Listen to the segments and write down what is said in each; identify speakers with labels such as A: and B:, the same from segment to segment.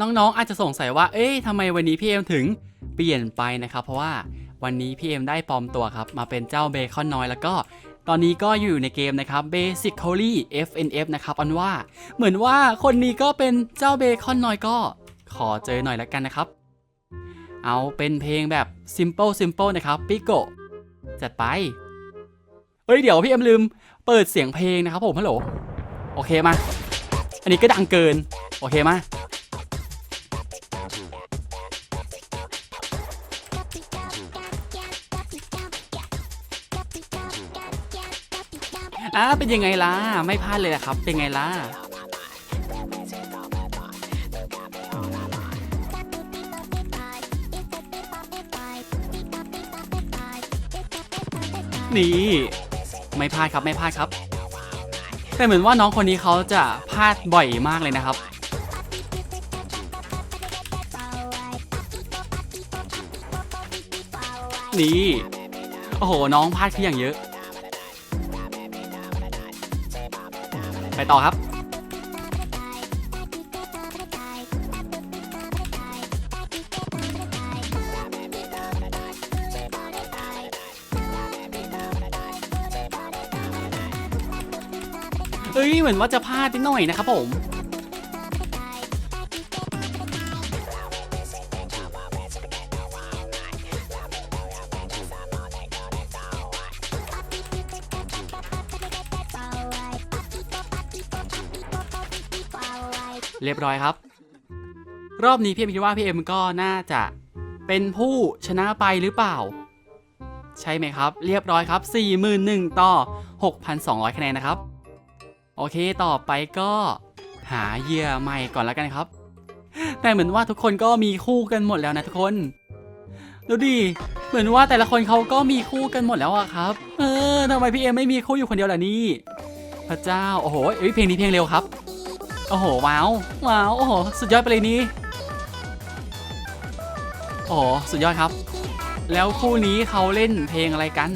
A: น้องๆอาจจะสงสัยว่า เอ๊ะทำไมวันนี้พี่เอ็มถึงเปลี่ยนไปนะครับ เพราะว่าวันนี้พี่เอ็มได้ปลอมตัวครับ มาเป็นเจ้าเบคอนน้อย แล้วก็ตอนนี้ก็อยู่ในเกมนะครับ Basically FNF นะครับอันว่าเหมือนว่าคนนี้ก็เป็นเจ้าเบคอนน้อยก็ขอเจอหน่อยแล้วกันนะครับ เอาเป็นเพลงแบบ simple simple นะครับปิโกจัดไป เฮ้ย เดี๋ยวพี่เอ็มลืม เปิดเสียงเพลงนะครับผมฮัลโหลโอเคมา อันนี้ก็ดังเกิน โอเคมา อ่าเป็นยังไงล่ะ ไม่พลาดเลยนะครับ เป็นไงล่ะนี่ไม่พลาดครับไม่พลาดครับ แต่เหมือนว่าน้องคนนี้เขาจะพลาดบ่อยมากเลยนะครับ นี่ โอ้โห น้องพลาดคืออย่างเยอะ ไปต่อครับ เอ้ยเหมือนว่าจะพลาดนิดหน่อยนะครับผม เรียบร้อยครับ รอบนี้พี่เอ็มคิดว่าพี่เอ็มก็น่าจะเป็นผู้ชนะไปหรือเปล่า ใช่ไหมครับ เรียบร้อยครับ 41,000ต่อ 6,200 คะแนนนะครับ โอเคต่อไปก็หาเหยื่อใหม่ก่อนแล้วกันครับ แต่เหมือนว่าทุกคนก็มีคู่กันหมดแล้วนะทุกคนดูดิเหมือนว่าแต่ละคนเขาก็มีคู่กันหมดแล้วอะครับ เออทำไมพี่เอ็มไม่มีคู่อยู่คนเดียวล่ะนี่ พระเจ้า โอ้โหเพลงนี้เพลงเร็วครับ โอ้โห ว้าว ว้าว โอ้โห สุดยอดไปเลยนี่โอ้โห สุดยอดครับ แล้วคู่นี้เขาเล่นเพลงอะไรกัน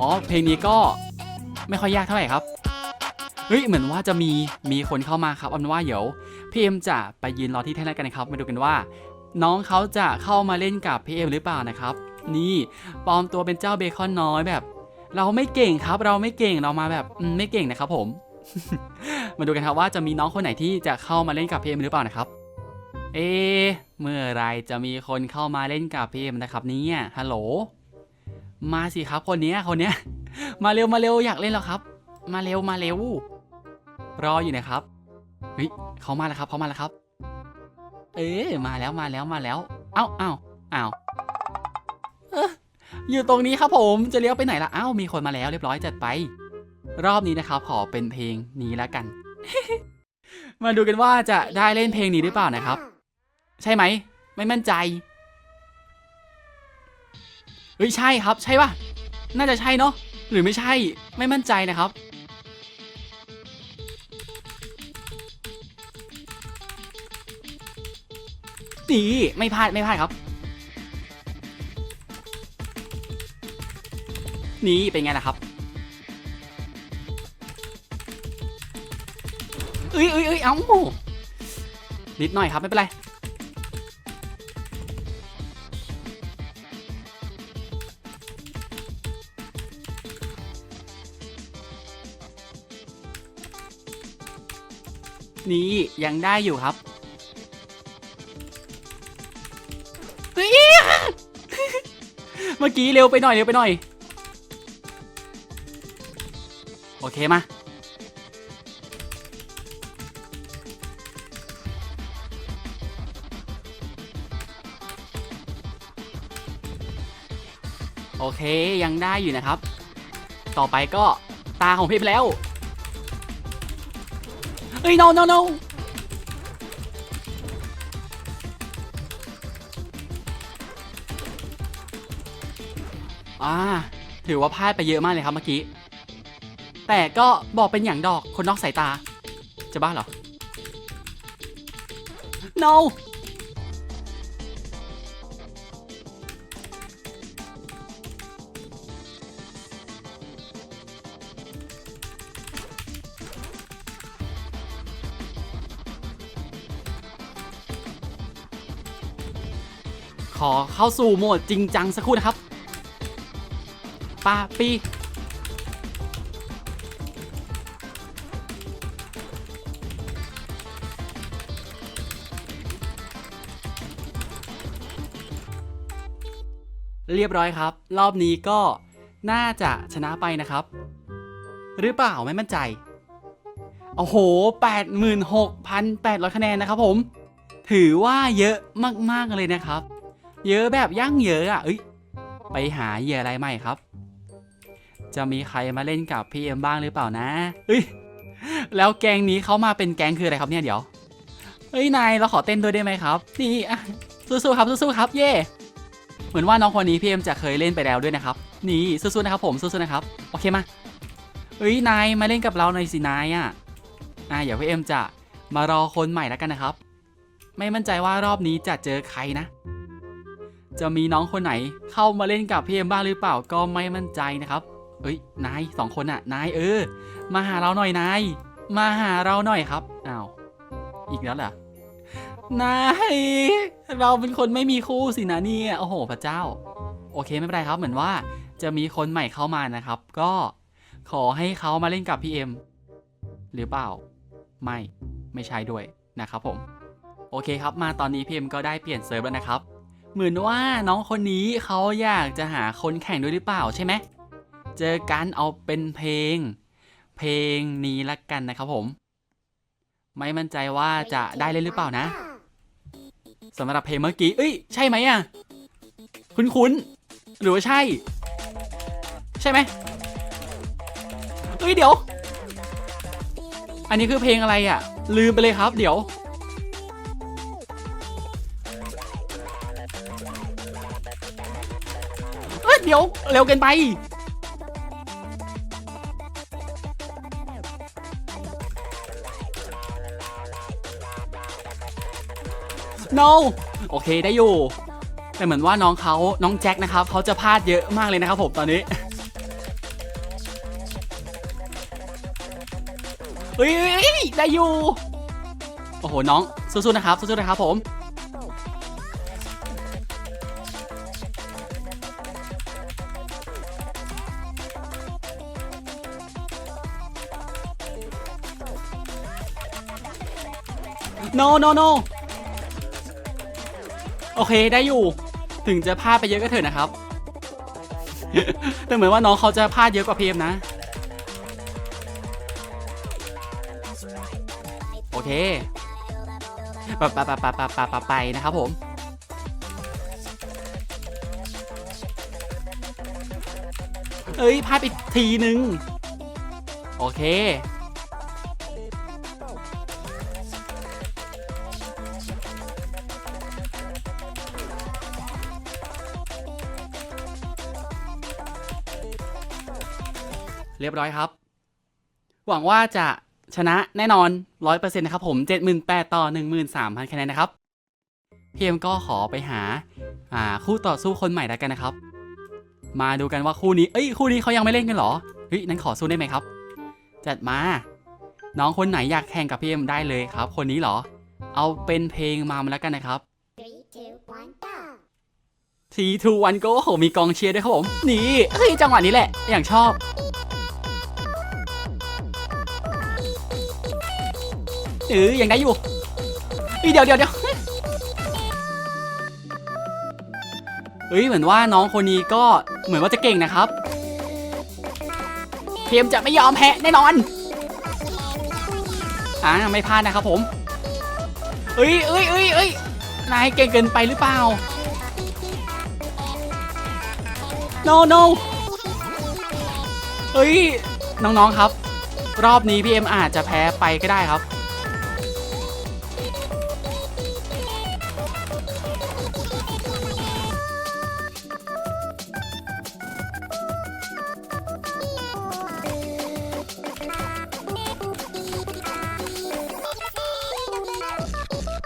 A: อ๋อ เพลงนี้ก็ไม่ค่อยยากเท่าไหร่ครับ เฮ้ย เหมือนว่าจะมี มีคนเข้ามาครับอาเป็นว่าเดี๋ยวพี่เอ็มจะไปยืนรอที่แท่นแล้วกันนะครับ มาดูกันว่า น้องเขาจะเข้ามาเล่นกับพี่เอ็มหรือเปล่านะครับ นี่ปลอมตัวเป็นเจ้าเบคอนน้อยแบบ เราไม่เก่งครับ เราไม่เก่ง เรามาแบบไม่เก่งนะครับผม มาดูกันครับว่าจะมีน้องคนไหนที่จะเข้ามาเล่นกับพีเอ็มหรือเปล่านะครับ เอะเมื่อไรจะมีคนเข้ามาเล่นกับพีเอ็มนะครับเนี่ยฮัลโหล มาสิครับคนนี้คนนี้มาเร็วมาเร็วอยากเล่นแล้วครับ มาเร็วมาเร็ว รออยู่นะครับเฮ้ยเขามาแล้วครับเขามาแล้วครับ เอ๊มาแล้วมาแล้วมาแล้วเอ้าเอ้าเอ้าอยู่ตรงนี้ครับผมจะเลี้ยวไปไหนล่ะเอ้ามีคนมาแล้วเรียบร้อยจัดไป รอบนี้นะครับขอเป็นเพลงนี้แล้วกัน มาดูกันว่าจะได้เล่นเพลงนี้หรือเปล่านะครับ ใช่ไหม ไม่มั่นใจเฮ้ยใช่ครับ ใช่ป่ะ น่าจะใช่เนาะหรือไม่ใช่ไม่มั่นใจนะครับนี่ไม่พลาดไม่พลาดครับ นี่เป็นไงล่ะครับ เอ้ยเอ้ยเอ้ยเอ้านิดหน่อยครับไม่เป็นไรนี่ยังได้อยู่ครับเฮ้ยเมื่อกี้เร็วไปหน่อยเร็วไปหน่อย โอเคมา โอเคยังได้อยู่นะครับ ต่อไปก็ตาของพี่ไปแล้วเฮ้ย no no no อ่าถือว่าพลาดไปเยอะมากเลยครับเมื่อกี้ แต่ก็บอกเป็นอย่างดอกคนนอกสายตา จะบ้าเหรอ no ขอเข้าสู่โหมดจริงจังสักครู่นะครับปาปีเรียบร้อยครับ รอบนี้ก็น่าจะชนะไปนะครับ หรือเปล่าไม่มั่นใจ โอ้โห 86,800 คะแนนนะครับผม ถือว่าเยอะมาก ๆ เลยนะครับ เยอะแบบยั่งเยอะอะเอ้ยไปหาเหยื่ออะไรใหม่ครับ จะมีใครมาเล่นกับพี่เอ็มบ้างหรือเปล่านะเอ้ยแล้วแกงนี้เขามาเป็นแกงคืออะไรครับเนี่ยเดี๋ยวเฮ้ยนายเราขอเต้นด้วยได้ไหมครับ นี่อะสู้ๆครับสู้ๆครับ เย่เหมือนว่าน้องคนนี้พี่เอ็มจะเคยเล่นไปแล้วด้วยนะครับ นี่สู้ๆนะครับผมสู้ๆนะครับโอเคมาเฮ้ยนายมาเล่นกับเราหน่อยสินายอะอ่าเดี๋ยวพี่เอ็มจะมารอคนใหม่แล้วกันนะครับ ไม่มั่นใจว่ารอบนี้จะเจอใครนะ จะมีน้องคนไหนเข้ามาเล่นกับพี่เอ็มบ้างหรือเปล่าก็ไม่มั่นใจนะครับ เอ้ยนายสองคนอะนายเออ มาหาเราหน่อยนายมาหาเราหน่อยครับอ้าวอีกแล้วเหรอนายเราเป็นคนไม่มีคู่สินะเนี่ยโอ้โห พระเจ้า โอเคไม่เป็นไรครับ เหมือนว่าจะมีคนใหม่เข้ามานะครับ ก็ขอให้เขามาเล่นกับพี่เอ็มหรือเปล่า ไม่ไม่ใช่ด้วยนะครับผม โอเคครับมาตอนนี้พี่เอ็มก็ได้เปลี่ยนเซิร์ฟแล้วนะครับ เหมือนว่าน้องคนนี้เขาอยากจะหาคนแข่งด้วยหรือเปล่าใช่ไหม เจอกันเอาเป็นเพลง เพลงนี้ละกันนะครับผม ไม่มั่นใจว่าจะได้เล่นหรือเปล่านะสำหรับเพลงเมื่อกี้ เอ้ย ใช่ไหมอะ คุ้นๆหรือว่าใช่ ใช่ไหมเอ้ย เดี๋ยว อันนี้คือเพลงอะไรอะ ลืมไปเลยครับ เดี๋ยว เร็วเกินไป no โอเคได้อยู่ แต่เหมือนว่าน้องเขาน้องแจ็คนะครับเขาจะพลาดเยอะมากเลยนะครับผมตอนนี้เฮ้ยเฮ้ยเฮ้ยได้อยู่ โอ้โหน้องสู้ๆนะครับสู้ๆนะครับผม no no no โอเคได้อยู่ ถึงจะพลาดไปเยอะก็เถอะนะครับ แต่เหมือนว่าน้องเขาจะพลาดเยอะกว่าเพมนะ โอเคปะปะปะปะปะปะปไปนะครับผม เอ้ยพลาดอีกทีนึง โอเค เรียบร้อยครับ หวังว่าจะชนะแน่นอน 100%นะครับผม 78,000 ต่อ 13,000 คะแนนนะครับพี่เอ็มก็ขอไปหาอ่าคู่ต่อสู้คนใหม่แล้วกันนะครับ มาดูกันว่าคู่นี้ เอ้ย คู่นี้เขายังไม่เล่นกันเหรอ เฮ้ย นั้นขอสู้ได้ไหมครับ จัดมา น้องคนไหนอยากแข่งกับพี่เอ็มได้เลยครับ คนนี้เหรอ เอาเป็นเพลงมามาแล้วกันนะครับ
B: ที two, one, go!
A: ทีทูวันโก้โหมีกองเชียร์ด้วยครับผม นี่ เฮ้ย จังหวะนี้แหละ อย่างชอบ เออยังได้อยู่เฮ้ยเดี๋ยวเดี๋ยวเดี๋ยวเฮ้ยเหมือนว่าน้องคนนี้ก็เหมือนว่าจะเก่งนะครับเพียมจะไม่ยอมแพ้แน่นอนอ่าไม่พลาดนะครับผมเอ้ยเอ้ยเอ้ยเอ้ยนายเก่งเกินไปหรือเปล่า no no เฮ้ยน้องๆครับ รอบนี้พี่เอ็มอาจจะแพ้ไปก็ได้ครับ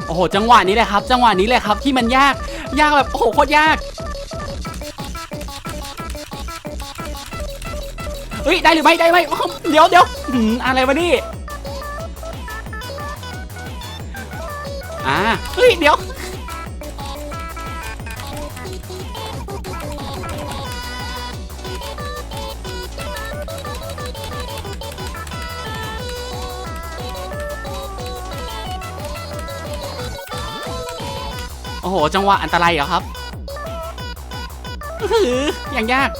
A: โอ้โห จังหวะนี้แหละครับ จังหวะนี้แหละครับที่มันยาก ยากแบบโอ้โหโคตรยากเฮ้ยได้หรือไม่ได้ไหมเดี๋ยวเดี๋ยวอะไรวะนี่อ่าเฮ้ยเดี๋ยว จังหวะอันตรายเหรอครับอื้อหืออย่างยาก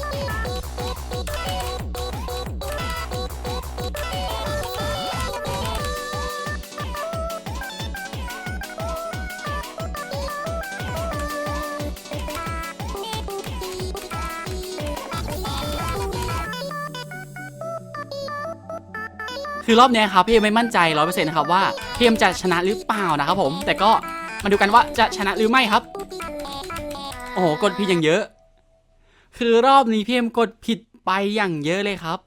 A: คือรอบนี้ครับพี่ไม่มั่นใจร้อยเปอร์เซ็นต์นะครับว่าพี่เอ็มจะชนะหรือเปล่านะครับผมแต่ก็ มาดูกันว่าจะชนะหรือไม่ครับ โอ้โห กดผิดอย่างเยอะ คือรอบนี้พี่เอ็มกดผิดไปอย่างเยอะเลยครับ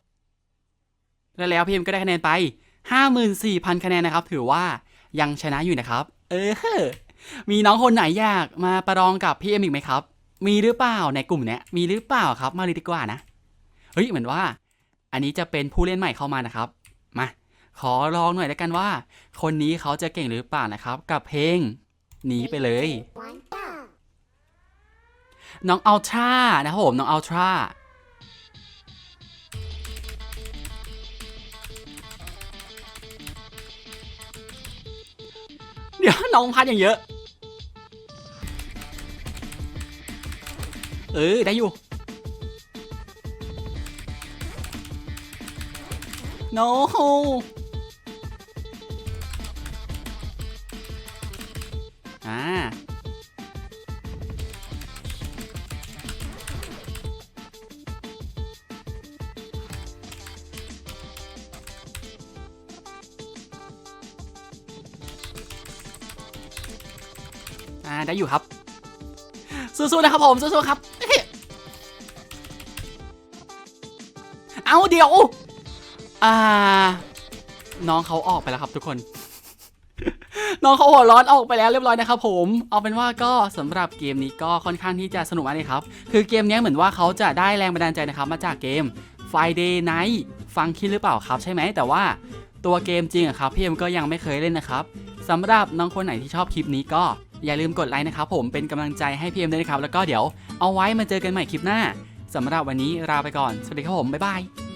A: แล้วแล้วพี่เอ็มก็ได้คะแนนไป 54,000 คะแนนนะครับ ถือว่ายังชนะอยู่นะครับ เออ มีน้องคนไหนอยากมาประลองกับพี่เอ็มอีกไหมครับ มีหรือเปล่าในกลุ่มเนี้ย มีหรือเปล่าครับ มาเลยดีกว่านะ เฮ้ย เหมือนว่า อันนี้จะเป็นผู้เล่นใหม่เข้ามานะครับ มาขอลองหน่อยแล้วกันว่า คนนี้เขาจะเก่งหรือเปล่านะครับ กับเพลง หนีไปเลย น้องอัลตร้านะครับผมน้องอัลตร้าเดี๋ยวน้องพัดอย่างเยอะ เออ ได้อยู่ no อ่าอ่าได้อยู่ครับสู้ๆนะครับผมสู้ๆครับ เอาเดี๋ยว อ่า น้องเขาออกไปแล้วครับทุกคน น้องเขาหัวร้อนออกไปแล้วเรียบร้อยนะครับผมเอาเป็นว่าก็สำหรับเกมนี้ก็ค่อนข้างที่จะสนุกมากเลยครับ คือเกมนี้เหมือนว่าเขาจะได้แรงบันดาลใจนะครับมาจากเกม Friday Night ฟังคิดหรือเปล่าครับใช่ไหมแต่ว่าตัวเกมจริงอะครับพี่เอ็มก็ยังไม่เคยเล่นนะครับสำหรับน้องคนไหนที่ชอบคลิปนี้ก็อย่าลืมกดไลค์นะครับผมเป็นกำลังใจให้พี่เอ็มด้วยนะครับ แล้วก็เดี๋ยวเอาไว้มาเจอกันใหม่คลิปหน้าสำหรับวันนี้ลาไปก่อน สวัสดีครับผม บ๊ายบาย